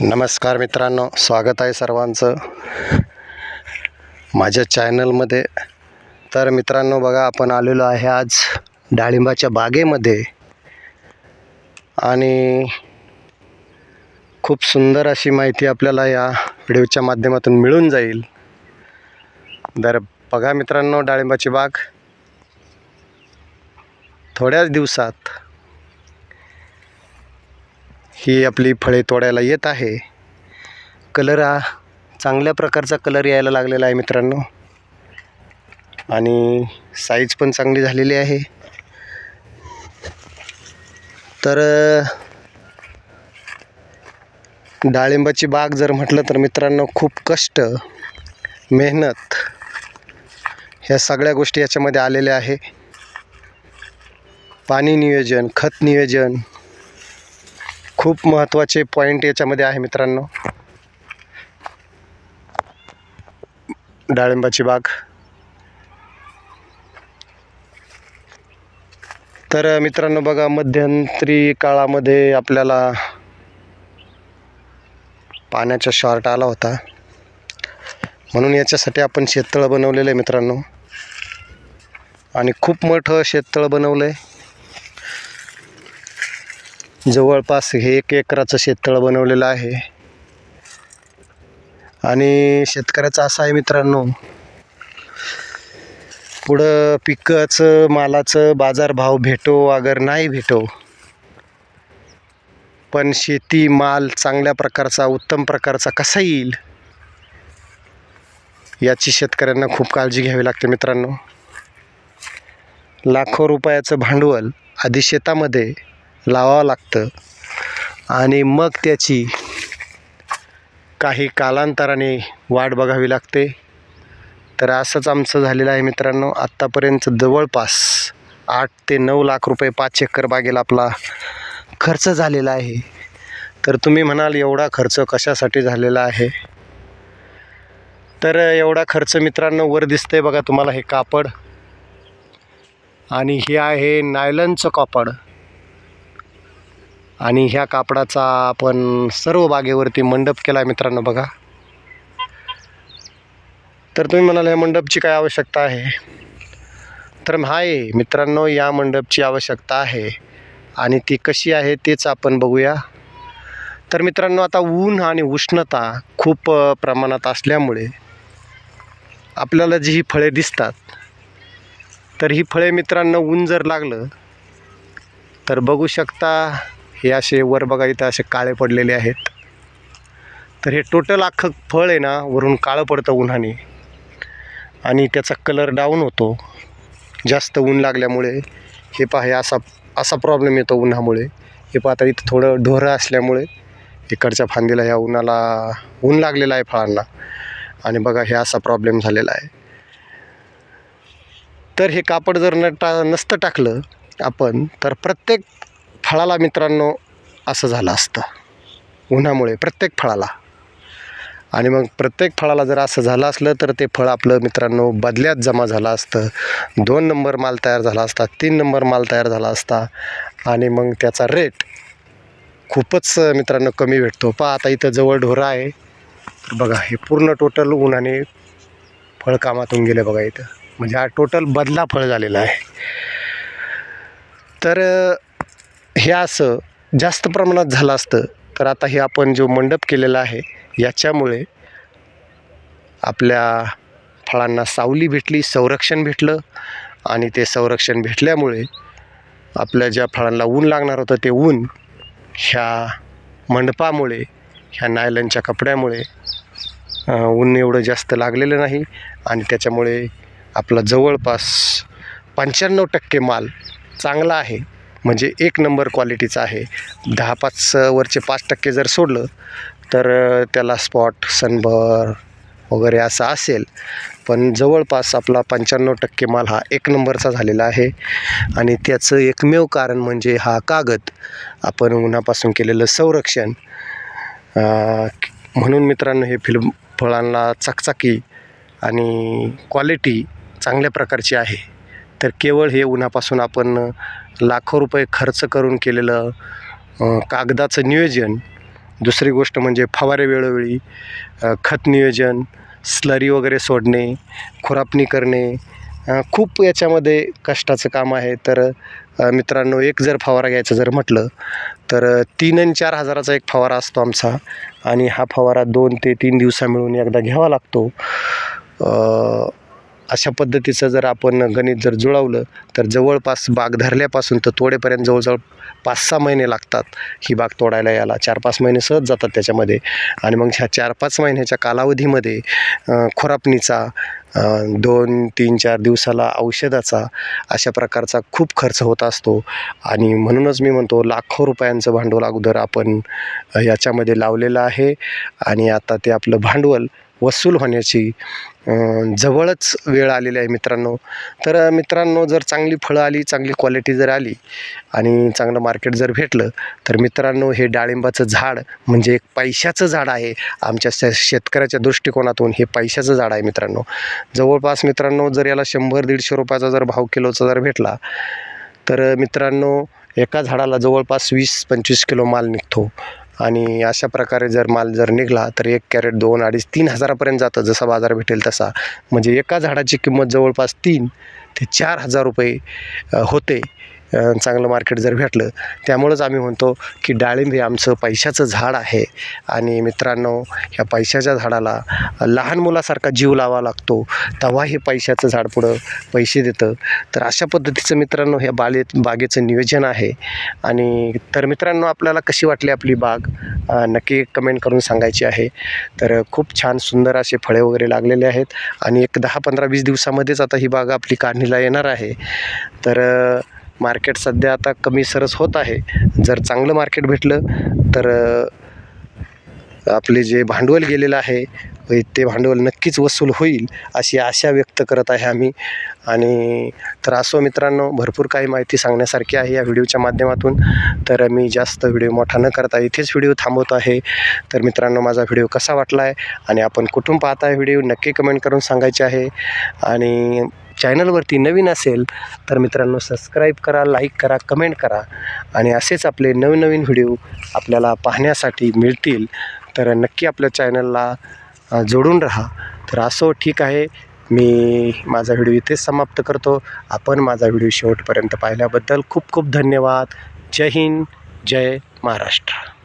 नमस्कार मित्रांनो स्वागत आहे सर्वांचं. माझ्या चॅनलमध्ये. तर मित्रांनो बघा आपण आलेलो आहे आज डाळिंबाच्या बागेमध्ये. आणि खूप सुंदर अशी माहिती आपल्याला या व्हिडिओच्या माध्यमातून मिळून जाईल. तर बघा मित्रांनो डाळिंबाची बाग. थोड्याच दिवसात ही आपली फळे तोडायला येत आहे. कलर हा चांगल्या प्रकारचा कलर यायला लागलेला आहे मित्रांनो. आणि साईज पण चांगली झालेली आहे. तर डाळिंबाची बाग जर म्हटलं तर मित्रांनो खूप कष्ट मेहनत ह्या सगळ्या गोष्टी याच्यामध्ये आलेल्या आहे. पाणी नियोजन खत नियोजन खूप महत्त्वाचे पॉईंट याच्यामध्ये आहे मित्रांनो. डाळिंबाची बाग. तर मित्रांनो बघा मध्यंतरी काळामध्ये आपल्याला पाण्याचा शॉर्ट आला होता. म्हणून याच्यासाठी आपण शेततळं बनवलेलं आहे मित्रांनो. आणि खूप मोठं शेततळं बनवलं आहे जवळपास हे एक एकराचं शेततळं बनवलेलं आहे. आणि शेतकऱ्याचं असं आहे मित्रांनो पुढं पिकाचं मालाचं बाजारभाव भेटो अगर नाही भेटो पण शेती माल चांगल्या प्रकारचा उत्तम प्रकारचा कसा येईल याची शेतकऱ्यांना खूप काळजी घ्यावी लागते मित्रांनो. लाखो रुपयाचं भांडवल आधी शेतामध्ये लावावं लागतं. आणि मग त्याची काही कालांतराने वाट बघावी लागते. तर असंच आमचं झालेलं आहे मित्रांनो. आत्तापर्यंत जवळपास आठ ते नऊ लाख रुपये पाच एकर बागेला आपला खर्च झालेला आहे. तर तुम्ही म्हणाल एवढा खर्च कशासाठी झालेला आहे? तर एवढा खर्च मित्रांनो वर दिसतंय बघा तुम्हाला हे कापड. आणि हे आहे नायलनचं कापड. आणि ह्या कापडाचा आपण सर्व बागेवरती मंडप केला आहे मित्रांनो बघा. तर तुम्ही म्हणाल या मंडपची काय आवश्यकता आहे? तर आहे मित्रांनो या मंडपची आवश्यकता आहे. आणि ती कशी आहे तेच आपण बघूया. तर मित्रांनो आता ऊन आणि उष्णता खूप प्रमाणात असल्यामुळे आपल्याला जी ही फळे दिसतात तर ही फळे मित्रांनो ऊन जर लागलं तर बघू शकता हे असे वर बघा इथं असे काळे पडलेले आहेत. तर हे टोटल अख्खं फळ आहे ना वरून काळं पडतं उन्हाने. आणि त्याचा कलर डाऊन होतो. जास्त ऊन लागल्यामुळे. हे पहा हे असा असा प्रॉब्लेम येतो उन्हामुळे. हे पहा आता इथं थोडं ढोरं असल्यामुळे इकडच्या फांदीला ह्या उन्हाला ऊन लागलेलं आहे फळांना. आणि बघा हे असा प्रॉब्लेम झालेला आहे. तर हे कापड जर न टा नसतं टाकलं आपण तर प्रत्येक फळाला मित्रांनो असं झालं असतं. उन्हामुळे प्रत्येक फळाला. आणि मग प्रत्येक फळाला जर असं झालं असलं तर ते फळ आपलं मित्रांनो बदल्यात जमा झालं असतं. दोन नंबर माल तयार झाला असता तीन नंबर माल तयार झाला असता. आणि मग त्याचा रेट खूपच मित्रांनो कमी भेटतो. पहा आता इथं जवळ ढोरं आहे. तर बघा हे पूर्ण टोटल उन्हाने फळ कामातून गेलं बघा इथं. म्हणजे हा टोटल बदला फळ झालेला आहे. तर हे असं जास्त प्रमाणात झालं असतं तर आता हे आपण जो मंडप केलेला आहे याच्यामुळे आपल्या फळांना सावली भेटली संरक्षण भेटलं आणि ते संरक्षण भेटल्यामुळे आपल्या ज्या फळांना ऊन लागणार होतं ते ऊन ह्या मंडपामुळे ह्या नायलनच्या कपड्यामुळे ऊन एवढं जास्त लागलेलं नाही आणि त्याच्यामुळे आपला जवळपास पंच्याण्णव टक्के माल चांगला आहे. म्हणजे एक नंबर क्वालिटीचा आहे. दहा पाच वरचे पाच टक्के जर सोडलं तर त्याला स्पॉट सनबर वगैरे असं असेल. पण जवळपास आपला पंच्याण्णव टक्के माल हा एक नंबरचा झालेला आहे. आणि त्याचं एकमेव कारण म्हणजे हा कागद. आपण उन्हापासून केलेलं संरक्षण. म्हणून मित्रांनो हे फिल्म फळांना चकचकी आणि क्वालिटी चांगल्या प्रकारची आहे. तर केवळ हे उन्हापासून आपण लाखो रुपये खर्च करून केलेलं कागदाचं नियोजन. दुसरी गोष्ट म्हणजे फवारे वेळोवेळी खत नियोजन स्लरी वगैरे सोडणे खुरापणी करणे खूप याच्यामध्ये कष्टाचं काम आहे. तर मित्रांनो एक जर फवारा घ्यायचा जर म्हटलं तर तीन आणि चार हजाराचा एक फवारा असतो आमचा. आणि हा फवारा दोन ते तीन दिवसा मिळून एकदा घ्यावा लागतो. अशा पद्धतीचं जर आपण गणित जर जुळवलं तर जवळपास बाग धरल्यापासून तर तोडेपर्यंत जवळजवळ पाच सहा महिने लागतात. ही बाग तोडायला याला चार पाच महिने सहज जातात त्याच्यामध्ये. आणि मग ह्या चार पाच महिन्याच्या कालावधीमध्ये खुरापणीचा दोन तीन चार दिवसाला औषधाचा अशा प्रकारचा खूप खर्च होत असतो. आणि म्हणूनच मी म्हणतो लाखो रुपयांचं भांडवल अगोदर आपण याच्यामध्ये लावलेलं आहे. आणि आता ते आपलं भांडवल वसूल होण्याची जवळच वेळ आलेली आहे मित्रांनो. तर मित्रांनो जर चांगली फळं आली चांगली क्वालिटी जर आली आणि चांगलं मार्केट जर भेटलं तर मित्रांनो हे डाळिंबाचं झाड म्हणजे एक पैशाचं झाड आहे. आमच्या शेतकऱ्याच्या दृष्टिकोनातून हे पैशाचं झाड आहे मित्रांनो. जवळपास मित्रांनो जर याला शंभर दीडशे रुपयाचा जर भाव किलोचा जर भेटला तर मित्रांनो एका झाडाला जवळपास वीस पंचवीस किलो माल निघतो. आणि अशा प्रकारे जर माल जर निघाला तर एक कॅरेट दोन अडीच तीन हजारापर्यंत जातं जसा बाजार भेटेल तसा. म्हणजे एका झाडाची किंमत जवळपास तीन ते चार हजार रुपये होते. चांगलं मार्केट जर भेटलं त्यामुळंच आम्ही म्हणतो की डाळिंब हे आमचं पैशाचं झाड आहे. आणि मित्रांनो ह्या पैशाच्या झाडाला लहान मुलासारखा जीव लावा लागतो. तेव्हा हे पैशाचं झाड पुढं पैसे देतं. तर अशा पद्धतीचं मित्रांनो ह्या बाले बागेचं नियोजन आहे. आणि तर मित्रांनो आपल्याला कशी वाटली आपली बाग? नक्की कमेंट करून सांगायची आहे. तर खूप छान सुंदर असे फळे वगैरे लागलेले आहेत. आणि एक दहा पंधरा वीस दिवसामध्येच आता ही बाग आपली काढणीला येणार आहे. तर मार्केट सध्या आता कमी सरस होत आहे. जर चांगलं मार्केट भेटलं तर आपले जे भांडवल गेलेलं आहे ते भांडवल नक्कीच वसूल होईल अशी आशा व्यक्त करत आहे आम्ही. आणि तर असो मित्रांनो भरपूर काही माहिती सांगण्यासारखी आहे या व्हिडिओच्या माध्यमातून. तर मी जास्त व्हिडिओ मोठा न करता इथेच व्हिडिओ थांबवतो आहे. तर मित्रांनो माझा व्हिडिओ कसा वाटला आहे आणि आपण कुठून पाहताय व्हिडिओ नक्की कमेंट करून सांगायचे आहे. आणि चॅनलवरती नवीन असेल तर मित्रांनो सबस्क्राईब करा लाईक करा कमेंट करा. आणि असेच आपले नवनवीन व्हिडिओ आपल्याला पाहण्यासाठी मिळतील. तर नक्की आपल्या चॅनलला जोडून राहा. तर असो ठीक आहे. मी माझा व्हिडिओ इथेच समाप्त करतो. आपण माझा व्हिडिओ शेवटपर्यंत पाहिल्याबद्दल खूप खूप धन्यवाद. जय हिंद. जय महाराष्ट्र.